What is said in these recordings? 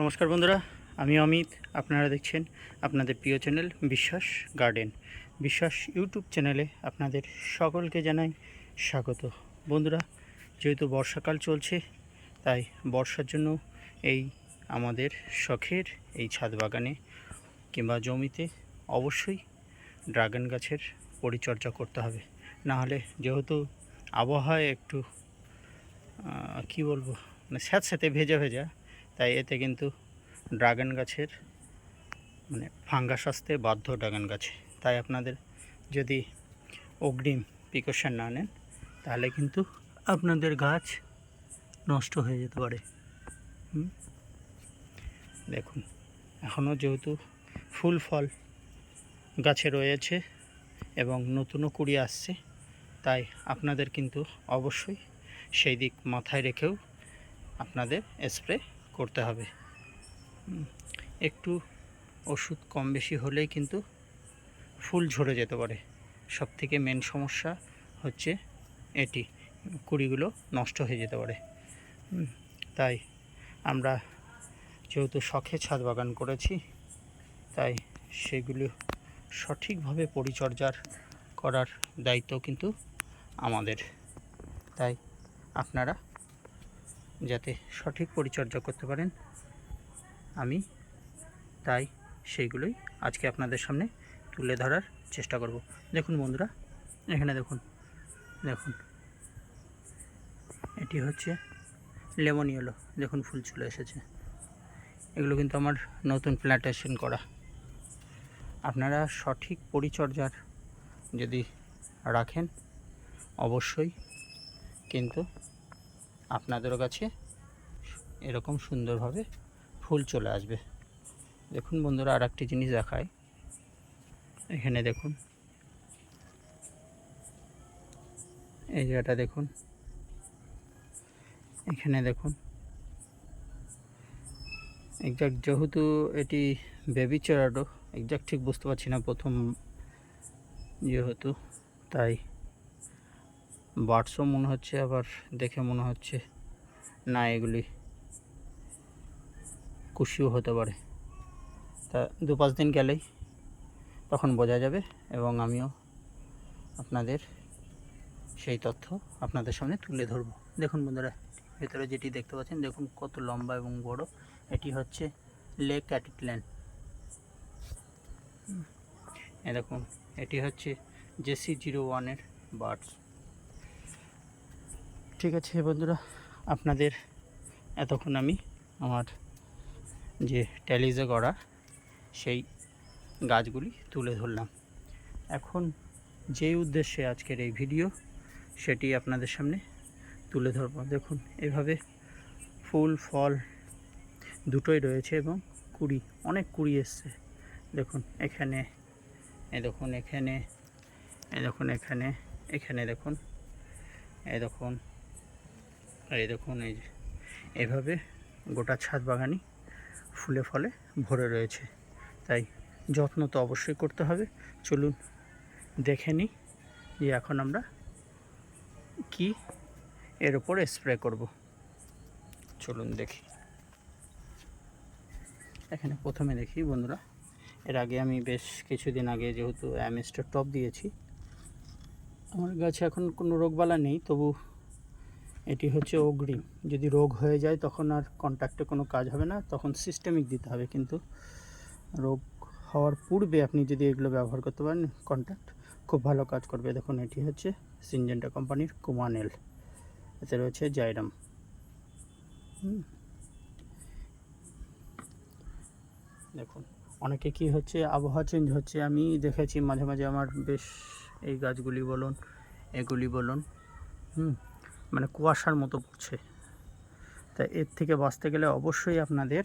নমস্কার বন্ধুরা, আমি অমিত, আপনারা দেখছেন আপনাদের প্রিয় চ্যানেল বিশ্বাস গার্ডেন। বিশ্বাস ইউটিউব চ্যানেলে আপনাদের সকলকে জানাই স্বাগত। বন্ধুরা, যেহেতু বর্ষাকাল চলছে, তাই বর্ষার জন্য এই আমাদের শখের এই ছাদ বাগানে কিংবা জমিতে অবশ্যই ড্রাগন গাছের পরিচর্যা করতে হবে। না হলে যেহেতু আবহাওয়া একটু কি বলব মানে স্যাঁতস্যাঁতে ভেজা ভেজা তাই এতে কিন্তু ড্রাগন গাছের মানে ফাঙ্গাস আসতে বাধ্য ড্রাগন গাছে। তাই আপনাদের যদি অগ্রিম প্রিকশন না নেন, তাহলে কিন্তু আপনাদের গাছ নষ্ট হয়ে যেতে পারে। দেখুন এখনও যেহেতু ফুল ফল গাছে রয়েছে এবং নতুনও কুড়ি আসছে, তাই আপনাদের কিন্তু অবশ্যই সেই দিক মাথায় রেখেও আপনাদের স্প্রে করতে হবে। একটু ওষুধ কম বেশি হলেই কিন্তু ফুল ঝরে যেতে পারে। সব থেকে মেন সমস্যা হচ্ছে এটি, কুড়িগুলো নষ্ট হয়ে যেতে পারে। তাই আমরা যেহেতু শখে ছাদ বাগান করেছি, তাই সেগুলো সঠিকভাবে পরিচর্যার করার দায়িত্ব কিন্তু আমাদের। তাই আপনারা যাতে সঠিক পরিচর্যা করতে পারেন। আমি তাই সেইগুলোই আজকে আপনাদের সামনে তুলে ধরার চেষ্টা করব। দেখুন বন্ধুরা, এখানে দেখুন দেখুন। এটি হচ্ছে লেমন ইয়েলো। দেখুন, ফুল চলে এসেছে। এগুলো কিন্তু আমার নতুন প্ল্যান্টেশন করা। আপনারা সঠিক পরিচর্যার যদি রাখেন, অবশ্যই কিন্তু আপনাদেরও কাছে এরকম সুন্দরভাবে ফুল চলে আসবে। দেখুন বন্ধুরা আর একটি জিনিস দেখায়। এখানে দেখুন। এই জায়গাটা দেখুন। এখানে দেখুন। এক্সাক্ট যেহেতু এটি বেবি চেরাডো এক্সাক্ট ঠিক বুঝতে পারছি না প্রথম যেহেতু, তাই বার্ডসও মনে হচ্ছে, আবার দেখে মনে হচ্ছে না এগুলি কুশিও হতে পারে। তা দু পাঁচ দিন গেলেই তখন বোঝা যাবে এবং আমিও আপনাদের সেই তথ্য আপনাদের সামনে তুলে ধরবো। দেখুন বন্ধুরা, ভেতরে যেটি দেখতে পাচ্ছেন, দেখুন কত লম্বা এবং বড়। এটি হচ্ছে লেক ক্যাটিটল্যান্ড দেখুন, এটি হচ্ছে জেসি জিরো ওয়ানের বার্ডস ঠিক আছে বন্ধুরা, আপনাদের এতক্ষণ আমি আমার যে ট্যালিজে করা সেই গাছগুলি তুলে ধরলাম। এখন যেই উদ্দেশ্যে আজকের এই ভিডিও, সেটি আপনাদের সামনে তুলে ধরবো। দেখুন, এভাবে ফুল, ফল দুটোই রয়েছে এবং কুড়ি, অনেক কুড়ি এসছে। দেখুন, এখানে, এ দেখুন, এখানে, এ দেখুন, এখানে এখানে দেখুন এই দেখুন এই দেখুন, এই যে। এভাবে গোটা ছাদ বাগানই ফুলে ফলে ভরে রয়েছে। তাই যত্ন তো অবশ্যই করতে হবে। চলুন দেখে নিই যে এখন আমরা কি এর উপর স্প্রে করব। চলুন দেখি। এখানে প্রথমে দেখি বন্ধুরা, এর আগে আমি বেশ কিছুদিন আগে যেহেতু অ্যামিস্টার টপ দিয়েছি, আমার গাছে এখন কোনো রোগবালা নেই, তবু এটি হচ্ছে অগ্রিম। যদি রোগ হয়ে যায়, তখন আর কন্ট্যাক্টে কোনো কাজ হবে না, তখন সিস্টেমিক দিতে হবে। কিন্তু রোগ হওয়ার পূর্বে আপনি যদি এগুলো ব্যবহার করতে পারেন কন্ট্যাক্ট খুব ভালো কাজ করবে। দেখুন, এটি হচ্ছে সিনজেন্টা কোম্পানির কুমানেল এতে রয়েছে জাইরাম দেখুন, অনেকে কি হচ্ছে, আবহাওয়া চেঞ্জ হচ্ছে। আমি দেখেছি মাঝে মাঝে আমার বেশ এই গাছগুলি বলুন, এগুলি বলুন। হুম। মানে কুয়াশার মতো পড়ছে। তা এর থেকে বাঁচতে গেলে অবশ্যই আপনাদের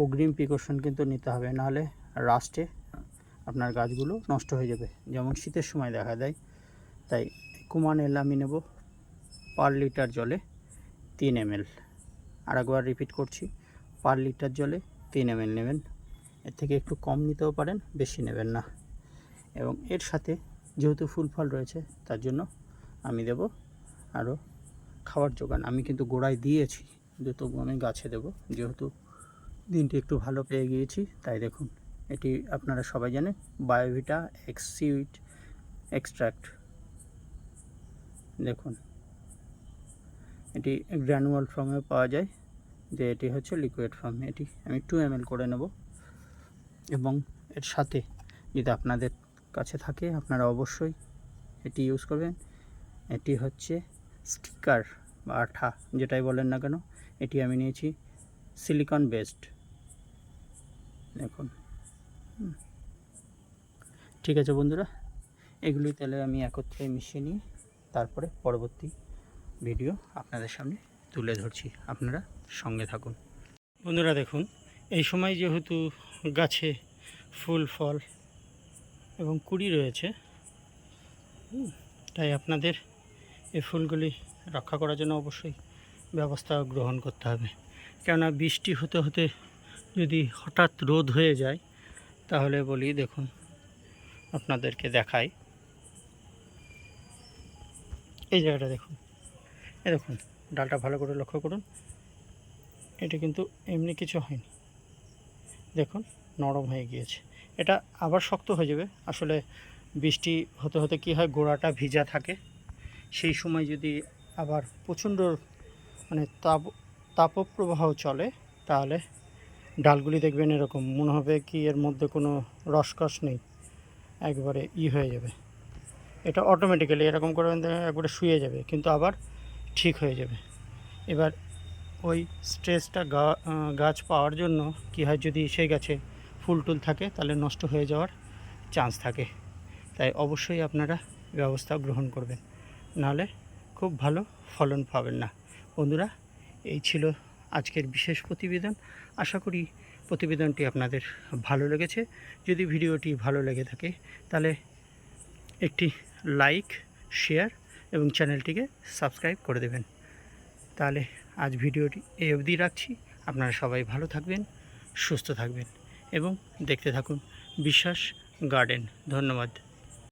অগ্রিম প্রিকশন কিন্তু নিতে হবে, নাহলে রাস্টে আপনার গাছগুলো নষ্ট হয়ে যাবে। যেমন শীতের সময় দেখা দেয় তাই কুমান এল আমি নেব পার লিটার জলে তিন এম এল আর একবার রিপিট করছি পার লিটার জলে তিন এম এল নেবেন। এর থেকে একটু কম নিতেও পারেন, বেশি নেবেন না। এবং এর সাথে যেহেতু ফুল ফল রয়েছে, তার জন্য আমি দেব আরও খাওয়ার জোগান আমি কিন্তু গোড়ায় দিয়েছি কিন্তু তবু আমি গাছে দেবো। যেহেতু দিনটি একটু ভালো পেয়ে গিয়েছি, তাই দেখুন, এটি আপনারা সবাই জানেন, বায়োভিটা এক্সিউইট এক্সট্রাক্ট। দেখুন, এটি গ্র্যানুয়াল ফর্মে পাওয়া যায়, যে এটি হচ্ছে লিকুইড ফর্ম। এটি আমি টু এম করে নেব এবং এর সাথে যদি আপনাদের কাছে থাকে, আপনারা অবশ্যই এটি ইউজ করবেন। এটি হচ্ছে স্টিকার বা আঠা, যেটাই বলেন না কেন, এটি আমি নিয়েছি সিলিকন বেসড। দেখুন। ঠিক আছে বন্ধুরা, এগুলি তাহলে আমি একত্রে মিশিয়ে নিয়ে তারপরে পরবর্তী ভিডিও আপনাদের সামনে তুলে ধরছি। আপনারা সঙ্গে থাকুন। বন্ধুরা দেখুন, এই সময় যেহেতু গাছে ফুল, ফল এবং কুড়ি রয়েছে তাই আপনাদের ফুলগুলি রক্ষা করার জন্য অবশ্যই ব্যবস্থা গ্রহণ করতে হবে। কেননা বৃষ্টি হতে হতে যদি হঠাৎ রোদ হয়ে যায়, তাহলে বলি দেখুন, আপনাদেরকে দেখাই। এই জায়গাটা দেখুন। এ দেখুন, ডালটা ভালো করে লক্ষ্য করুন। এটা কিন্তু এমনি কিছু হয়নি। দেখুন, নরম হয়ে গিয়েছে। এটা আবার শক্ত হয়ে যাবে। আসলে বৃষ্টি হতে হতে কি হয়, গোড়াটা ভিজা থাকে। সেই সময় যদি আবার প্রচণ্ড মানে তাপ, তাপপ্রবাহ চলে, তাহলে ডালগুলি দেখবেন এরকম। মনে হবে কি এর মধ্যে কোনো রসকস নেই। একবারে ই হয়ে যাবে। এটা অটোমেটিক্যালি এরকম করে একবারে শুয়ে যাবে, কিন্তু আবার ঠিক হয়ে যাবে। এবার ওই স্ট্রেসটা গাছ পাওয়ার জন্য কী হয়, যদি সেই গাছে ফুল টুল থাকে, তাহলে নষ্ট হয়ে যাওয়ার চান্স থাকে। তাই অবশ্যই আপনারা ব্যবস্থা গ্রহণ করবেন। নাহলে খুব ভালো ফলন পাবেন না। বন্ধুরা, এই ছিল আজকের বিশেষ প্রতিবেদন। আশা করি প্রতিবেদনটি আপনাদের ভালো লেগেছে। যদি ভিডিওটি ভালো লেগে থাকে, তাহলে একটি লাইক, শেয়ার এবং চ্যানেলটিকে সাবস্ক্রাইব করে দেবেন। তাহলে আজ ভিডিওটি এই অবধি রাখছি। আপনারা সবাই ভালো থাকবেন, সুস্থ থাকবেন এবং দেখতে থাকুন বিশ্বাস গার্ডেন। ধন্যবাদ।